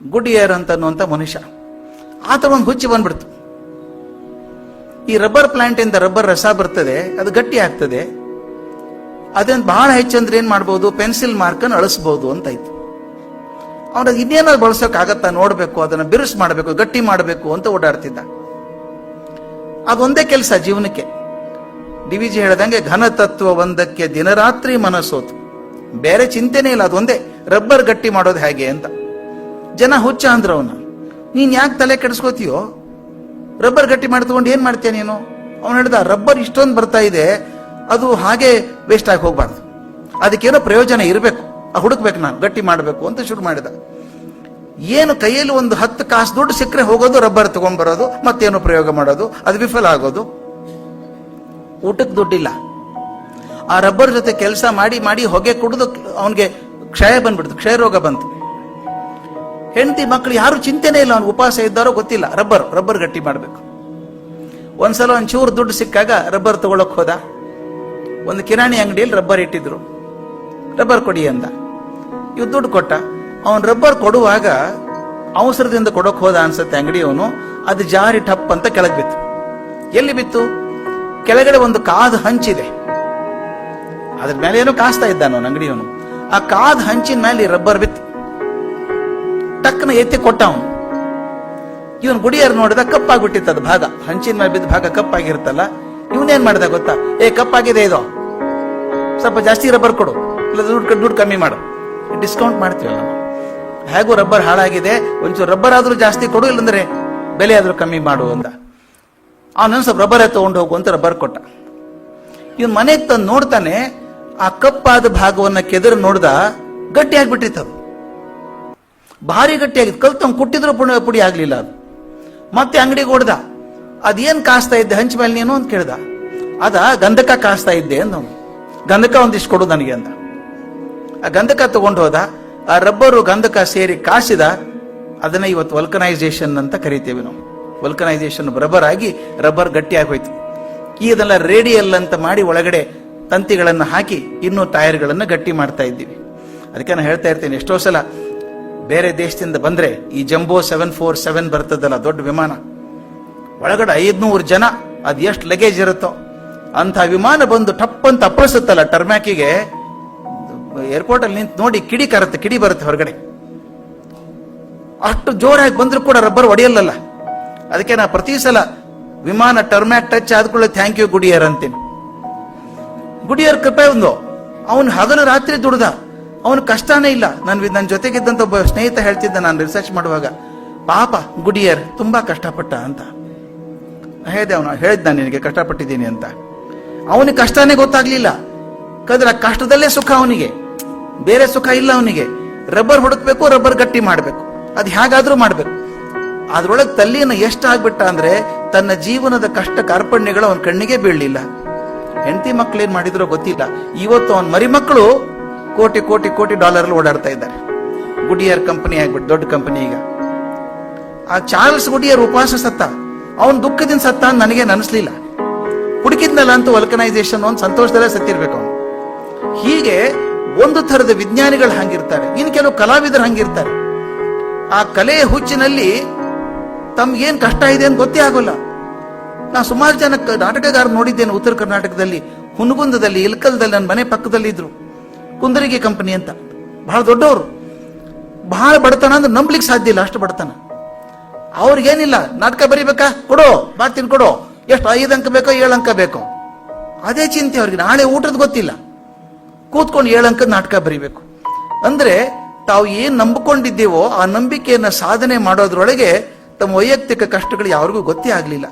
ಗುಡಿಯರ್ ಅಂತ ಅನ್ನುವಂಥ ಮನುಷ್ಯ. ಆತ ಒಂದು ಹುಚ್ಚಿ ಬಂದ್ಬಿಡ್ತು. ಈ ರಬ್ಬರ್ ಪ್ಲಾಂಟ್ ಇಂದ ರಬ್ಬರ್ ರಸ ಬರ್ತದೆ, ಅದು ಗಟ್ಟಿ ಆಗ್ತದೆ. ಅದನ್ನ ಬಹಳ ಹೆಚ್ಚಂದ್ರೆ ಏನ್ ಮಾಡ್ಬೋದು? ಪೆನ್ಸಿಲ್ ಮಾರ್ಕನ್ನು ಅಳಿಸ್ಬೋದು ಅಂತ ಆಯ್ತು. ಅವನ ಇನ್ನೇನಾದ್ರು ಬಳಸೋಕೆ ಆಗತ್ತಾ ನೋಡ್ಬೇಕು, ಅದನ್ನ ಬಿರುಸು ಮಾಡಬೇಕು, ಗಟ್ಟಿ ಮಾಡಬೇಕು ಅಂತ ಓಡಾಡ್ತಿದ್ದ. ಅದೊಂದೇ ಕೆಲಸ ಜೀವನಕ್ಕೆ. ಡಿ ವಿ ಜಿ ಹೇಳ್ದಂಗೆ ಘನ ತತ್ವ ಒಂದಕ್ಕೆ ದಿನರಾತ್ರಿ ಮನಸ್ಸೋತು ಬೇರೆ ಚಿಂತೆನೇ ಇಲ್ಲ, ಅದೊಂದೇ. ರಬ್ಬರ್ ಗಟ್ಟಿ ಮಾಡೋದು ಹೇಗೆ ಅಂತ. ಜನ ಹುಚ್ಚ ಅಂದ್ರ ಅವನ. ನೀನ್ ಯಾಕೆ ತಲೆ ಕೆಡಿಸ್ಕೋತೀಯೋ? ರಬ್ಬರ್ ಗಟ್ಟಿ ಮಾಡಿ ತಗೊಂಡು ಏನ್ ಮಾಡ್ತೀಯ ನೀನು? ಅವನು ಹೇಳ್ದ, ರಬ್ಬರ್ ಇಷ್ಟೊಂದು ಬರ್ತಾ ಇದೆ, ಅದು ಹಾಗೆ ವೇಸ್ಟ್ ಆಗಿ ಹೋಗ್ಬಾರ್ದು. ಅದಕ್ಕೇನೋ ಪ್ರಯೋಜನ ಇರಬೇಕು. ಆ ಹುಡುಕ್ಬೇಕು ನಾನು, ಗಟ್ಟಿ ಮಾಡಬೇಕು, ಅಂತ ಶುರು ಮಾಡಿದ. ಏನು ಕೈಯಲ್ಲಿ ಒಂದು ಹತ್ತು ಕಾಸು ದುಡ್ಡು ಸಿಕ್ಕರೆ ಹೋಗೋದು, ರಬ್ಬರ್ ತಗೊಂಡ್ಬರೋದು, ಮತ್ತೇನು ಪ್ರಯೋಗ ಮಾಡೋದು, ಅದು ವಿಫಲ ಆಗೋದು? ಊಟಕ್ಕೆ ದುಡ್ಡಿಲ್ಲ. ಆ ರಬ್ಬರ್ ಜೊತೆ ಕೆಲಸ ಮಾಡಿ ಮಾಡಿ ಹೊಗೆ ಕುಡಿದು ಅವನಿಗೆ ಕ್ಷಯ ಬಂದ್ಬಿಡ್ತು ಕ್ಷಯ ರೋಗ ಬಂತು. ಹೆಂಡತಿ ಮಕ್ಕಳು ಯಾರು ಚಿಂತೆನೇ ಇಲ್ಲ ಅವ್ನು ಉಪವಾಸ ಇದ್ದಾರೋ ಗೊತ್ತಿಲ್ಲ. ರಬ್ಬರ್ ರಬ್ಬರ್ ಗಟ್ಟಿ ಮಾಡಬೇಕು. ಒಂದ್ಸಲ ಒಂಚೂರು ದುಡ್ಡು ಸಿಕ್ಕಾಗ ರಬ್ಬರ್ ತಗೊಳಕ್ ಹೋದ. ಒಂದು ಕಿರಾಣಿ ಅಂಗಡಿಯಲ್ಲಿ ರಬ್ಬರ್ ಇಟ್ಟಿದ್ರು. ರಬ್ಬರ್ ಕೊಡಿ ಅಂದ. ಇವ್ ದುಡ್ಡು ಕೊಟ್ಟ. ಅವನ್ ರಬ್ಬರ್ ಕೊಡುವಾಗ ಅವಸರದಿಂದ ಕೊಡಕ್ ಹೋದ ಅನ್ಸತ್ತೆ ಅಂಗಡಿಯವನು ಅದು ಜಾರಿ ಟಪ್ ಅಂತ ಕೆಳಗೆ ಬಿತ್ತು. ಎಲ್ಲಿ ಬಿತ್ತು? ಕೆಳಗಡೆ ಒಂದು ಕಾದು ಹಂಚಿದೆ. ಅದ್ರ ಮೇಲೆ ಏನೋ ಕಾಸ್ತಾ ಇದ್ದಾನ ಅಂಗಡಿಯವನು ಆ ಕಾದ್ ಹಂಚಿನ ಮೇಲೆ ರಬ್ಬರ್ ಬಿತ್ತು. ಟಕ್ನ ಎತ್ತಿ ಕೊಟ್ಟ ಅವನು ಇವನ್ ಗುಡಿಯರ್ ನೋಡಿದ ಕಪ್ಪಾಗ್ಬಿಟ್ಟಿತ್ತು ಅದು ಭಾಗ. ಹಂಚಿನ ಮೇಲೆ ಬಿದ್ದ ಭಾಗ ಕಪ್ಪಾಗಿರುತ್ತಲ್ಲ, ಇವನೇನ್ ಮಾಡ್ದ ಗೊತ್ತಾ? ಏ, ಕಪ್ಪಾಗಿದೆ ಇದು. ಸ್ವಲ್ಪ ಜಾಸ್ತಿ ರಬ್ಬರ್ ಕೊಡು ಇಲ್ಲ ದುಡ್ಡು ದುಡ್ಡು ಕಮ್ಮಿ ಮಾಡು. ಡಿಸ್ಕೌಂಟ್ ಮಾಡ್ತೀವಲ್ಲ ನಾವು. ಹೇಗೂ ರಬ್ಬರ್ ಹಾಳಾಗಿದೆ, ಒಂಚೂರು ರಬ್ಬರ್ ಆದ್ರೂ ಜಾಸ್ತಿ ಕೊಡು, ಇಲ್ಲಂದ್ರೆ ಬೆಲೆ ಆದ್ರೂ ಕಮ್ಮಿ ಮಾಡು ಅಂತ. ಅವನ ಸ್ವಲ್ಪ ರಬ್ಬರೇ ತಗೊಂಡು ಹೋಗು ಅಂತ ರಬ್ಬರ್ ಕೊಟ್ಟ. ಇವನ್ ಮನೆಗೆ ತಂದು ನೋಡ್ತಾನೆ, ಆ ಕಪ್ಪಾದ ಭಾಗವನ್ನ ಕೆದರು ನೋಡ್ದ ಗಟ್ಟಿ ಆಗ್ಬಿಟ್ಟಿತ್ತು ಭಾರಿ ಗಟ್ಟಿಯಾಗಿತ್ತು. ಕಲ್ ಕೊಟ್ಟಿದ್ರು ಪುಡಿ ಪುಡಿ ಆಗ್ಲಿಲ್ಲ ಅದು. ಮತ್ತೆ ಅಂಗಡಿಗೆ ಹೊಡೆದ. ಅದೇನ್ ಕಾಸ್ತಾ ಇದ್ದೆ? ಹಂಚ ಮೇಲೆ ನೀನು ಅಂತ ಕೇಳ್ದ. ಅದ, ಗಂಧಕ ಕಾಸ್ತಾ ಇದ್ದೆ ಅಂದವನು ಗಂಧಕ ಒಂದಿಷ್ಟು ಕೊಡು ನನಗೆ ಅಂತ ಆ ಗಂಧಕ ತಗೊಂಡು ಹೋದ. ಆ ರಬ್ಬರು ಗಂಧಕ ಸೇರಿ ಕಾಸಿದ. ಅದನ್ನ ಇವತ್ತು ವಲ್ಕನೈಸೇಷನ್ ಅಂತ ಕರಿತೇವೆ ನಾವು. ವಲ್ಕನೈಸೇಷನ್ ರಬ್ಬರ್ ಆಗಿ ರಬ್ಬರ್ ಗಟ್ಟಿಯಾಗಿ ಈ ಇದೆಲ್ಲ ರೇಡಿಯಲ್ ಅಂತ ಮಾಡಿ ಒಳಗಡೆ ತಂತಿಗಳನ್ನು ಹಾಕಿ ಇನ್ನೂ ಟೈರ್ಗಳನ್ನು ಗಟ್ಟಿ ಮಾಡ್ತಾ ಇದ್ದೀವಿ. ಅದಕ್ಕೆ ನಾನು ಹೇಳ್ತಾ ಇರ್ತೇನೆ, ಎಷ್ಟೋ ಸಲ ಬೇರೆ ದೇಶದಿಂದ ಬಂದ್ರೆ ಈ ಜಂಬೋ ಸೆವೆನ್ ಫೋರ್ ಸೆವೆನ್ ಬರ್ತದಲ್ಲ, ದೊಡ್ಡ ವಿಮಾನ. ಒಳಗಡೆ ಐದ್ನೂರು ಜನ, ಅದ್ ಎಷ್ಟು ಲಗೇಜ್ ಇರುತ್ತೋ ಅಂತ ವಿಮಾನ ಬಂದು ಟಪ್ ಅಂತ ಅಪ್ಪಳಿಸುತ್ತಲ್ಲ ಟರ್ಮ್ಯಾಕಿಗೆ ಏರ್ಪೋರ್ಟ್ ಅಲ್ಲಿ ನಿಂತು ನೋಡಿ ಕಿಡಿ ಕರತ್ತೆ, ಕಿಡಿ ಬರುತ್ತೆ ಹೊರಗಡೆ. ಅಷ್ಟು ಜೋರಾಗಿ ಬಂದ್ರು ಕೂಡ ರಬ್ಬರ್ ಒಡೆಯಲ್ಲಲ್ಲ ಅದಕ್ಕೆ ನಾ ಪ್ರತಿ ಸಲ ವಿಮಾನ ಟರ್ಮ್ಯಾಕ್ ಟಚ್ ಆದ್ಕೊಳ್ಳೆ ಥ್ಯಾಂಕ್ ಯು ಗುಡಿಯರ್ ಅಂತೀನಿ. ಗುಡಿಯರ್ ಕೃಪೆ ಒಂದು, ಅವನು ಹಗಲು ರಾತ್ರಿ ದುಡ್ದ. ಅವನು ಕಷ್ಟನೇ ಇಲ್ಲ. ನನ್ ನನ್ನ ಜೊತೆಗಿದ್ದಂತ ಒಬ್ಬ ಸ್ನೇಹಿತ ಹೇಳ್ತಿದ್ದ, ನಾನು ರಿಸರ್ಚ್ ಮಾಡುವಾಗ, ಪಾಪ, ಗುಡಿಯರ್, ತುಂಬಾ ಕಷ್ಟಪಟ್ಟ ಅಂತ. ಹೇಳಿದೆ ಅವನು, ಹೇಳಿದ್ ನಾನು ನಿನಗೆ, ಕಷ್ಟಪಟ್ಟಿದ್ದೀನಿ ಅಂತ. ಅವನಿಗೆ ಕಷ್ಟನೇ ಗೊತ್ತಾಗ್ಲಿಲ್ಲ. ಕದ್ರ ಕಷ್ಟದಲ್ಲೇ ಸುಖ ಅವನಿಗೆ. ಬೇರೆ ಸುಖ ಇಲ್ಲ ಅವನಿಗೆ. ರಬ್ಬರ್ ಹುಡುಕ್ಬೇಕು, ರಬ್ಬರ್ ಗಟ್ಟಿ ಮಾಡಬೇಕು. ಅದು ಹೇಗಾದ್ರೂ ಮಾಡಬೇಕು. ಅದ್ರೊಳಗೆ ತಲ್ಲಿನ ಎಷ್ಟು ಆಗ್ಬಿಟ್ಟ ಅಂದ್ರೆ, ತನ್ನ ಜೀವನದ ಕಷ್ಟ ಕಾರ್ಪಣ್ಯಗಳು ಅವನ ಕಣ್ಣಿಗೆ ಬೀಳಲಿಲ್ಲ. ಹೆಂಡತಿ ಮಕ್ಕಳು ಏನ್ ಮಾಡಿದ್ರೋ ಗೊತ್ತಿಲ್ಲ. ಇವತ್ತು ಅವನ ಮರಿ ಮಕ್ಕಳು ಕೋಟಿ ಕೋಟಿ ಕೋಟಿ ಡಾಲರ್ ಓಡಾಡ್ತಾ ಇದ್ದಾರೆ. ಗುಡಿಯರ್ ಕಂಪನಿ ಆಗ್ಬಿಟ್ಟು, ದೊಡ್ಡ ಕಂಪನಿ ಈಗ. ಆ ಚಾರ್ಲ್ಸ್ ಗುಡಿಯರ್ ಉಪವಾಸ ಸತ್ತ. ಅವನ್ ದುಃಖದಿಂದ ಸತ್ತ ಅಂತ ನನಗೆ ಅನಿಸ್ಲಿಲ್ಲ. ಹುಡುಕಿದ್ನಲ್ಲ ಅಂತೂ ವಲ್ಕನೈಸೇಷನ್ ಒಂದು ಸಂತೋಷದಲ್ಲೇ ಸತ್ತಿರ್ಬೇಕು ಅವನು. ಹೀಗೆ ಒಂದು ಥರದ ವಿಜ್ಞಾನಿಗಳು ಹಂಗಿರ್ತಾರೆ. ಇನ್ನು ಕೆಲವು ಕಲಾವಿದರು ಹಂಗಿರ್ತಾರೆ. ಆ ಕಲೆಯ ಹುಚ್ಚಿನಲ್ಲಿ ತಮ್ಗೇನ್ ಕಷ್ಟ ಇದೆ ಅಂತ ಗೊತ್ತೇ ಆಗೋಲ್ಲ. ನಾ ಸುಮಾರು ಜನ ನಾಟಕಗಾರ ನೋಡಿದ್ದೇನೆ ಉತ್ತರ ಕರ್ನಾಟಕದಲ್ಲಿ. ಹುನಗುಂದದಲ್ಲಿ ಇಲ್ಕಲ್ದಲ್ಲಿ ನನ್ನ ಮನೆ ಪಕ್ಕದಲ್ಲಿ ಇದ್ರು ಕುಂದರಿಗೆ ಕಂಪನಿ ಅಂತ. ಬಹಳ ದೊಡ್ಡವರು. ಬಹಳ ಬಡತನ ಅಂದ್ರೆ ನಂಬ್ಲಿಕ್ಕೆ ಸಾಧ್ಯ ಇಲ್ಲ, ಅಷ್ಟು ಬಡತನ. ಅವ್ರಿಗೇನಿಲ್ಲ, ನಾಟಕ ಬರಿಬೇಕಾ? ಕೊಡು ಮಾಡ್ತೀನಿ ಕೊಡು. ಎಷ್ಟು ಐದು ಅಂಕ ಬೇಕೋ, ಏಳು ಅಂಕ ಬೇಕೋ. ಅದೇ ಚಿಂತೆ ಅವ್ರಿಗೆ. ನಾಳೆ ಊಟದ ಗೊತ್ತಿಲ್ಲ. ಕೂತ್ಕೊಂಡು ಏಳು ಅಂಕದ ನಾಟಕ ಬರಿಬೇಕು. ಅಂದ್ರೆ ತಾವು ಏನು ನಂಬಿಕೊಂಡಿದ್ದೇವೋ ಆ ನಂಬಿಕೆಯನ್ನ ಸಾಧನೆ ಮಾಡೋದ್ರೊಳಗೆ ತಮ್ಮ ವೈಯಕ್ತಿಕ ಕಷ್ಟಗಳು ಯಾರಿಗೂ ಗೊತ್ತೇ ಆಗ್ಲಿಲ್ಲ.